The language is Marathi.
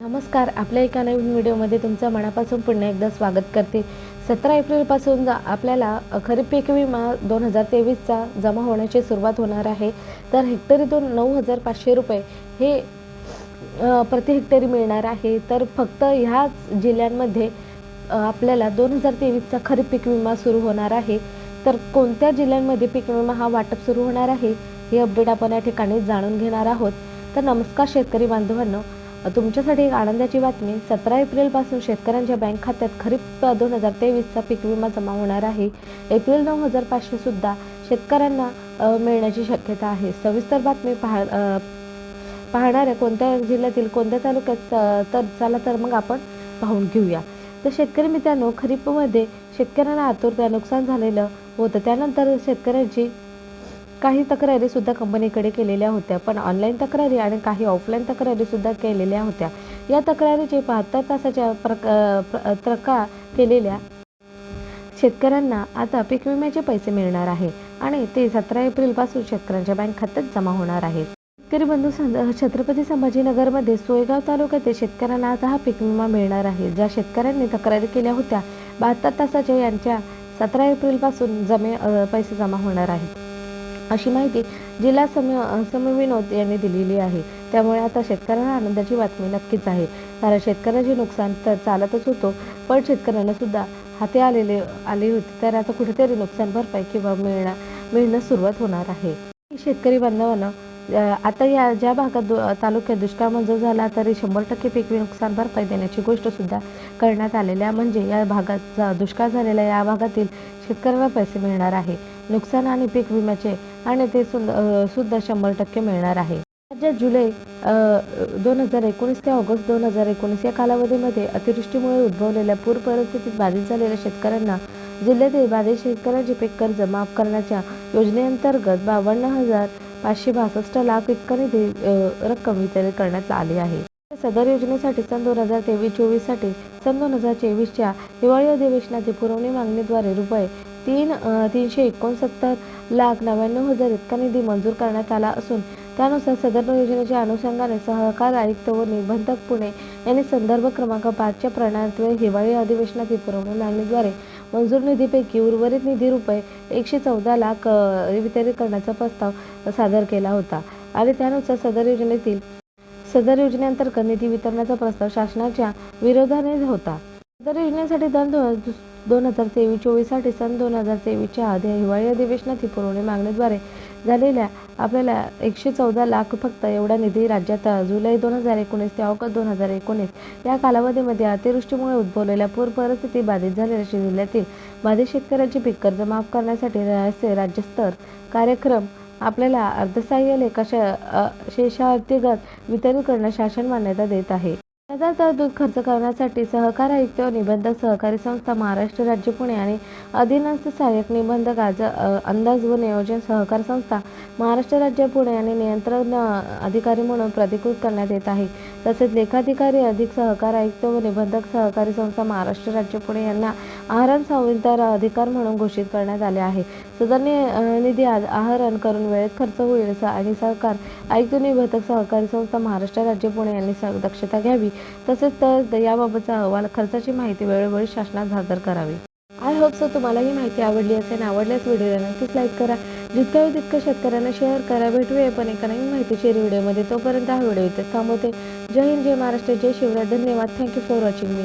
नमस्कार आपल्या एका नवीन व्हिडिओमध्ये तुमचं मनापासून पुन्हा एकदा स्वागत करते. सतरा एप्रिलपासून आपल्याला खरीप पीक विमा दोन हजार तेवीसचा जमा होण्याची सुरुवात होणार आहे. तर हेक्टरीतून नऊ हजार पाचशे रुपये हे प्रति हेक्टरी मिळणार आहे. तर फक्त ह्याच जिल्ह्यांमध्ये आपल्याला दोन हजार तेवीसचा खरीप पीक विमा सुरू होणार आहे. तर कोणत्या जिल्ह्यांमध्ये पीक विमा हा वाटप सुरू होणार आहे हे अपडेट आपण या ठिकाणी जाणून घेणार आहोत. तर नमस्कार शेतकरी बांधवांनो. तुमच्यासाठी एक आनंदाची बातमी. सतरा एप्रिलपासून शेतकऱ्यांच्या बँक खात्यात खरीप दोन हजार तेवीसचा पीक विमा जमा होणार आहे. एप्रिल नऊ हजार पाचशे सुद्धा शेतकऱ्यांना मिळण्याची शक्यता आहे. सविस्तर बातमी पाह पाहणाऱ्या कोणत्या जिल्ह्यातील कोणत्या तालुक्यात तर चला तर मग आपण पाहून घेऊया. तर शेतकरी मित्रांनो खरीपमध्ये शेतकऱ्यांना आतुरता नुकसान झालेलं होतं. त्यानंतर शेतकऱ्यांची काही तक्रारी सुद्धा कंपनीकडे केलेल्या होत्या पण ऑनलाईन तक्रारी आणि काही ऑफलाईन तक्रारी सुद्धा केलेल्या होत्या. या तक्रारीचे बहात्तर तासाच्या प्रक अ, केलेल्या शेतकऱ्यांना आता पीक विम्याचे पैसे मिळणार आहे आणि ते सतरा एप्रिलपासून शेतकऱ्यांच्या बँक खात्यात जमा होणार आहेत. शेतकरी बंधू छत्रपती संभाजीनगरमध्ये सोयगाव तालुक्यातील शेतकऱ्यांना आता हा पीक विमा मिळणार आहे. ज्या शेतकऱ्यांनी तक्रारी केल्या होत्या बहात्तर तासाच्या यांच्या सतरा एप्रिलपासून जमे पैसे जमा होणार आहेत. अशी माहिती जिल्हा सम सम विनोद यांनी दिलेली आहे. त्यामुळे आता शेतकऱ्यांना आनंदाची बातमी नक्कीच आहे. कारण शेतकऱ्याचे नुकसान तर चालतच होतो पण शेतकऱ्यांना सुद्धा हाती आलेले आले होते. तर आता कुठेतरी नुकसान भरपाई किंवा मिळणार मिळणं सुरुवात होणार आहे. शेतकरी बांधवांना आता या ज्या भागात दु तालुक्यात दुष्काळ मंजूर झाला तरी शंभर टक्के पीक नुकसान भरपाई देण्याची गोष्ट सुद्धा करण्यात आलेल्या म्हणजे या भागात दुष्काळ झालेल्या या भागातील शेतकऱ्यांना पैसे मिळणार आहे. नुकसान आणि पीक विम्याचे आणि ते सुद्धा सुद्धा शंभर टक्के मिळणार आहे. राज्यात जुलै दोन हजार एकोणीस ते ऑगस्ट दोन हजार एकोणीस या कालावधीमध्ये अतिवृष्टीमुळे उद्भवलेल्या पूर परिस्थितीत बाधित झालेल्या शेतकऱ्यांना जिल्ह्यातील बाधित शेतकऱ्यांचे पीक कर्ज माफ करण्याच्या योजनेअंतर्गत बावन्न हजार पाचशे बासष्ट लाख इतका निधी रक्कम वितरित करण्यात आली आहे. सदर योजनेसाठी सन दोन हजार तेवीस चोवीससाठी सन दोन हजार चोवीसच्या हिवाळी अधिवेशनातील पुरवणी मागणीद्वारे रुपये तीन तीनशे एकोणसत्तर लाख नव्याण्णव हजार इतका निधी मंजूर करण्यात आला असून त्यानुसार सदर योजनेच्या अनुषंगाने सहकार आयुक्त व निबंधक पुणे यांनी संदर्भ क्रमांक पाचच्या प्रणालीद्वारे हिवाळी अधिवेशनातील पुरवणी मागणीद्वारे मंजूर निधीपैकी उर्वरित निधी रुपये एकशे चौदा लाख वितरित करण्याचा प्रस्ताव सादर केला होता आणि त्यानुसार सदर योजनेतील सदर योजनेअंतर्गत निधी वितरणाचा प्रस्ताव शासनाच्या विरोधाने होता. सदर योजनेसाठी दोन दोन हजार तेवीस चोवीससाठी सन दोन हजार तेवीसच्या आधी हिवाळी अधिवेशनातील पुरवणी मागणीद्वारे झालेल्या आपल्याला एकशे चौदा लाख फक्त एवढा निधी राज्यात जुलै दोन हजार एकोणीस ते ऑगस्ट दोन हजार एकोणीस या कालावधीमध्ये अतिवृष्टीमुळे उद्भवलेल्या पूर परिस्थिती बाधित झालेल्या जिल्ह्यातील बाधित शेतकऱ्यांचे पीक कर्ज माफ करण्यासाठी असे राज्यस्तर कार्यक्रम आपल्याला अर्धसाह्य लेखाशा अ, वितरित करण्यास शासन मान्यता देत आहे. त्याचा तरतूद खर्च करण्यासाठी सहकार आयुक्त व निबंधक सहकारी संस्था महाराष्ट्र राज्य पुणे आणि अधीनस्थ सहाय्यक निबंधक आज अंदाज व नियोजन सहकार संस्था महाराष्ट्र राज्य पुणे आणि नियंत्रण अधिकारी म्हणून प्रतिकृत करण्यात येत आहे. तसेच लेखाधिकारी अधिक सहकार आयुक्त व निबंधक सहकारी संस्था महाराष्ट्र राज्य पुणे यांना आहार संविधान अधिकार म्हणून घोषित करण्यात आले आहे. सदर निधी आज आहरण करून वेळेत खर्च होईल आणि सरकार आयुक्त निबंधक सहकारी संस्था महाराष्ट्र राज्य पुणे यांनी दक्षता घ्यावी. तसेच तर याबाबतचा अहवाल खर्चाची माहिती वेळोवेळी शासनात सादर करावी. आय होप सो तुम्हाला ही माहिती आवडली असेल. आवडल्यास व्हिडिओला नक्कीच लाईक करा. जितक्या होईल तितकं शेतकऱ्यांना शेअर करा. भेटूया पण एका नवीन माहितीशीर व्हिडिओमध्ये. तोपर्यंत हा व्हिडिओ इथे थांबवते. जय हिंद जय महाराष्ट्र जय शिवराय. धन्यवाद. Thank you for watching me